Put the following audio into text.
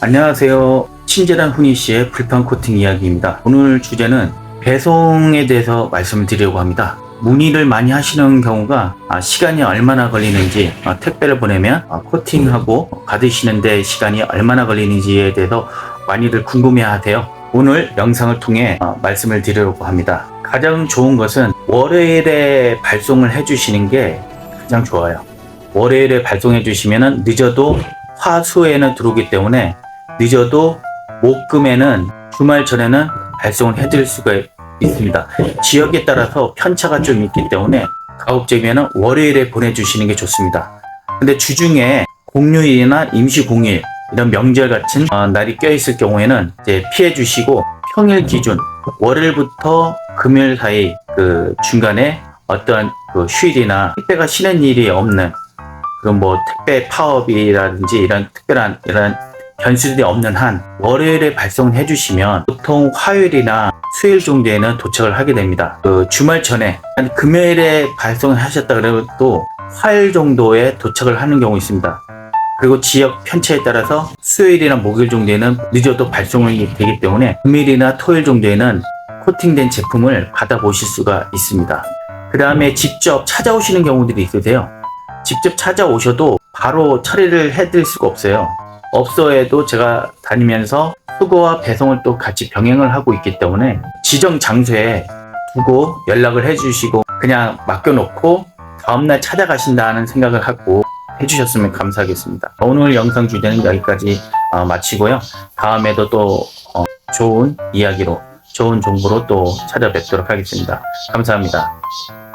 안녕하세요. 친절한 훈이 씨의 불판 코팅 이야기입니다. 오늘 주제는 배송에 대해서 말씀을 드리려고 합니다. 문의를 많이 하시는 경우가 아, 시간이 얼마나 걸리는지 아, 택배를 보내면 아, 코팅하고 받으시는데 시간이 얼마나 걸리는지에 대해서 많이들 궁금해 하세요. 오늘 영상을 통해 아, 말씀을 드리려고 합니다. 가장 좋은 것은 월요일에 발송을 해주시는 게 가장 좋아요. 월요일에 발송해 주시면 늦어도 화수에는 들어오기 때문에 늦어도 목금에는 주말 전에는 발송을 해드릴 수가 있습니다. 지역에 따라서 편차가 좀 있기 때문에 가급적이면 월요일에 보내주시는 게 좋습니다. 근데 주중에 공휴일이나 임시 공휴일 이런 명절 같은 어, 날이 껴있을 경우에는 이제 피해 주시고 평일 기준 월요일부터 금요일 사이 그 중간에 어떠한 그 휴일이나 택배가 쉬는 일이 없는 그런 뭐 택배 파업이라든지 이런 특별한 이런 변수들이 없는 한 월요일에 발송을 해주시면 보통 화요일이나 수요일 정도에는 도착을 하게 됩니다. 그 주말 전에 한 금요일에 발송을 하셨다 그래도 또 화요일 정도에 도착을 하는 경우 있습니다. 그리고 지역 편차에 따라서 수요일이나 목요일 정도에는 늦어도 발송이 되기 때문에 금요일이나 토요일 정도에는 코팅된 제품을 받아보실 수가 있습니다. 그 다음에 직접 찾아오시는 경우들이 있으세요. 직접 찾아오셔도 바로 처리를 해드릴 수가 없어요. 업소에도 제가 다니면서 수거와 배송을 또 같이 병행을 하고 있기 때문에 지정 장소에 두고 연락을 해주시고 그냥 맡겨놓고 다음날 찾아가신다는 생각을 하고 해주셨으면 감사하겠습니다. 오늘 영상 주제는 여기까지 어, 마치고요. 다음에도 또 어, 좋은 이야기로 좋은 정보로 또 찾아뵙도록 하겠습니다. 감사합니다.